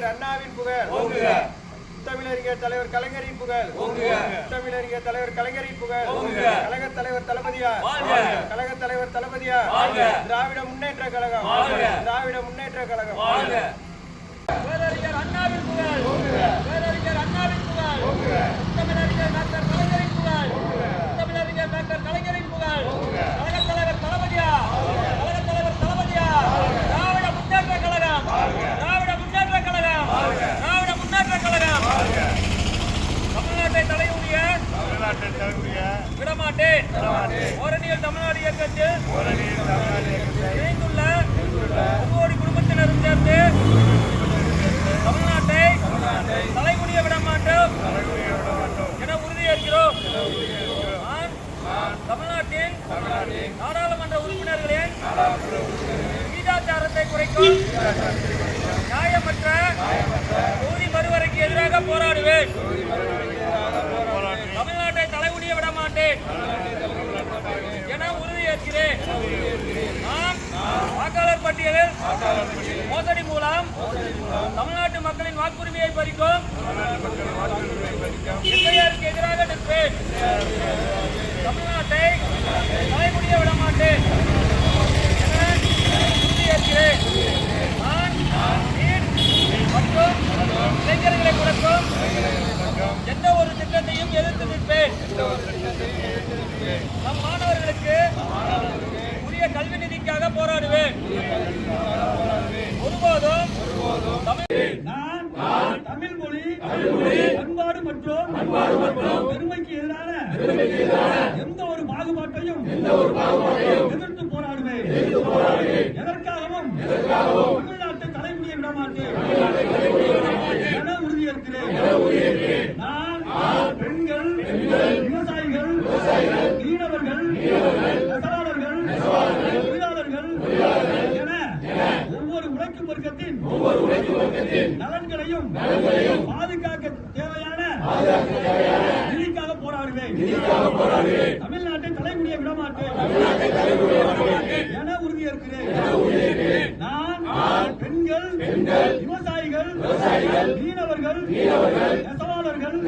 அண்ணாவின் புகழ். தமிழறிஞர் தலைவர் கலைஞரின் புகழ். தமிழறிஞர் தலைவர் கலைஞரின் புகழ். கழக தலைவர் தளபதியார். கழக தலைவர் தளபதியார். திராவிட முன்னேற்ற கழகம். திராவிட முன்னேற்ற கழகம் பேரறிஞர் அண்ணாவின் புகழ் பேரறிஞர் அண்ணாவின் புகழ் தமிழறிஞர் டாக்டர் கலைஞரின் புகழ் தமிழறிஞர் டாக்டர் கலைஞரின் புகழ் கழகத் தலைவர் தளபதியா கழகத் தலைவர் தளபதியா திராவிட முன்னேற்ற கழகம் திராவிட முன்னேற்ற கழகம் திராவிட முன்னேற்ற கழகம் தமிழ்நாட்டை தலையுடைய விடமாட்டேன். ஓரணியில் தமிழ்நாடு இயக்கத்தில் இணைந்துள்ள ஒவ்வொரு குடும்பத்தினரும் சேர்ந்து தமிழ்நாட்டை தலைகுனிய விட மாட்டோம் என உறுதியேற்கிறோம். நான் தமிழ்நாட்டின் நாடாளுமன்ற உறுப்பினர்களின் வீதாச்சாரத்தை குறைக்கும் நியாயமற்ற தொகுதி மறுவரைக்கு எதிராக போராடுவேன் தமிழ்நாட்டை தலைகுனிய விட மாட்டேன். என உறுதியேற்கிறேன். நான் வாக்காளர் பட்டியலில் மோசடி மூலம் தமிழ்நாட்டு மக்களின் வாக்குரிமையை பறிக்கும் எஸ்ஐஆருக்கு எதிராக நிற்பேன். தமிழ்நாட்டை தலைமுடிய விட மாட்டேன் என உறுதியேற்கிறேன் நான் நீட் மற்றும் இளைஞர்களை முடக்கும் எந்த ஒரு திட்டத்தையும் எதிர்த்து நிற்பேன் நம் மாணவர்களுக்கு உரிய கல்வி நிதிக்காக போராடுவேன். ஒருபோதும் நான் தமிழ் மொழி பண்பாடு மற்றும் பெருமைக்கு எதிரான எந்த ஒரு பாகுபாட்டையும் எதிர்த்து போராடுவேன். எதற்காகவும் தமிழ்நாட்டை தலைமுடிய விட மாட்டேன் என உறுதியேற்கிறேன் நான் பெண்கள் விவசாயிகள் மீனவர்கள் நெசவாளர்கள் தொழிலாளர்கள் என ஒவ்வொரு உழைக்கும் வர்க்கத்தின் நலன்களையும் பாதுகாக்க தேவையான நிதிக்காக போராடுவேன். தமிழ்நாட்டை தலைமுடிய விட மாட்டேன் என உறுதியேற்கிறேன் நான் பெண்கள் விவசாயிகள் மீனவர்கள் நெசவாளர்கள்